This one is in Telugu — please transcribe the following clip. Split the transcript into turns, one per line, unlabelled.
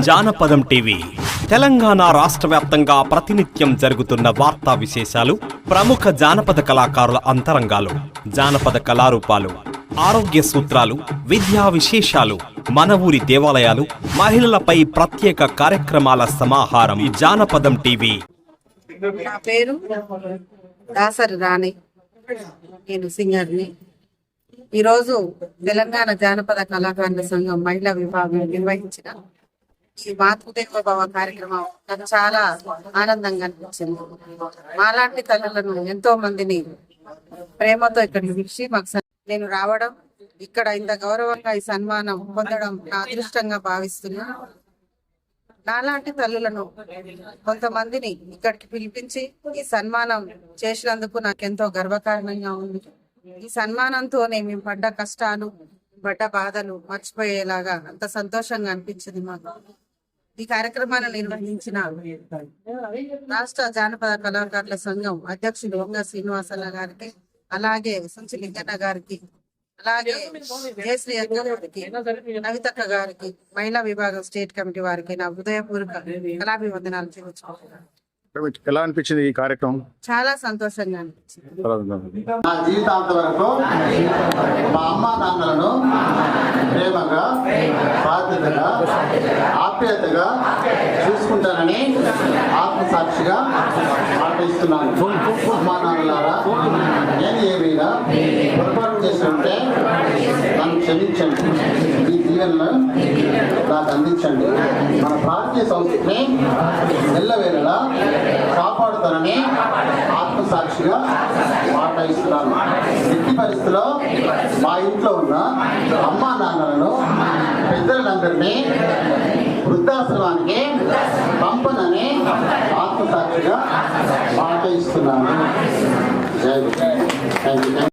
జానపదం టీవీ. తెలంగాణ రాష్ట్ర వ్యాప్తంగా ప్రతినిత్యం జరుగుతున్న వార్తా విశేషాలు ప్రముఖ జానపద కళాకారుల అంతరంగాలు జానపద కళారూపాలు ఆరోగ్య సూత్రాలు విద్యా విశేషాలు మన ఊరి దేవాలయాలు మహిళలపై ప్రత్యేక కార్యక్రమాల సమాహారం. ఈ జానపదం టీవీ.
నా పేరు దాసరి రాణి. నేను సింగర్ని. ఈరోజు తెలంగాణ జానపద కళాకారుల సంఘం మహిళా విభాగం నిర్వహించిన ఈ మాతృదేవ భవ కార్యక్రమం నాకు చాలా ఆనందంగా అనిపించింది. మాలాంటి తల్లులను ఎంతో మందిని ప్రేమతో ఇక్కడికి పిలిచి మాకు సన్- నేను రావడం ఇక్కడ ఇంత గౌరవంగా ఈ సన్మానం పొందడం నా అదృష్టంగా భావిస్తున్నా. నాలాంటి తల్లులను కొంతమందిని ఇక్కడికి పిలిపించి ఈ సన్మానం చేసినందుకు నాకెంతో గర్వకారణంగా ఉంది. ఈ సన్మానంతోనే మేము పడ్డ కష్టాలు పడ్డ బాధలు మర్చిపోయేలాగా అంత సంతోషంగా అనిపించింది మాకు. ఈ కార్యక్రమాన్ని నిర్వహించిన రాష్ట్ర జానపద కళాకారుల సంఘం అధ్యక్షులు వంగ శ్రీనివాసల గారికి అలాగే సుంచి లింగన్న గారికి అలాగే జయశ్రీ అక్క గారికి నవితక్క గారికి మహిళా విభాగం స్టేట్ కమిటీ వారికి నా హృదయపూర్వక కళాభివందనాలు చూపించుకుంటున్నాను
ఎలా అనిపించింది ఈ కార్యక్రమం?
చాలా సంతోషంగా అనిపించింది.
నా జీవితాంత వరకు మా అమ్మ నాన్నలను ప్రేమగా బాధ్యతగా ఆప్యాయతగా చూసుకుంటానని ఆత్మసాక్షిగా మాట ఇస్తున్నాను అమ్మా నాన్నలారా నేను ఏమైనా పొరపాటు చేస్తుంటే నన్ను క్షమించండి. ఈ దీవెనలు నాకు అందించండి. మన భారతీయ సంస్కృతిని ఎల్లవేళలా కాపాడుతానని ఆత్మసాక్షిగా మాట ఇస్తున్నాను ఎట్టి పరిస్థితిలో మా ఇంట్లో ఉన్న అమ్మా నాన్నలను పెద్దలందరినీ వృద్ధాశ్రమానికి పంపనని ఆత్మసాక్షిగా మాట ఇస్తున్నాను జై థ్యాంక్ యూ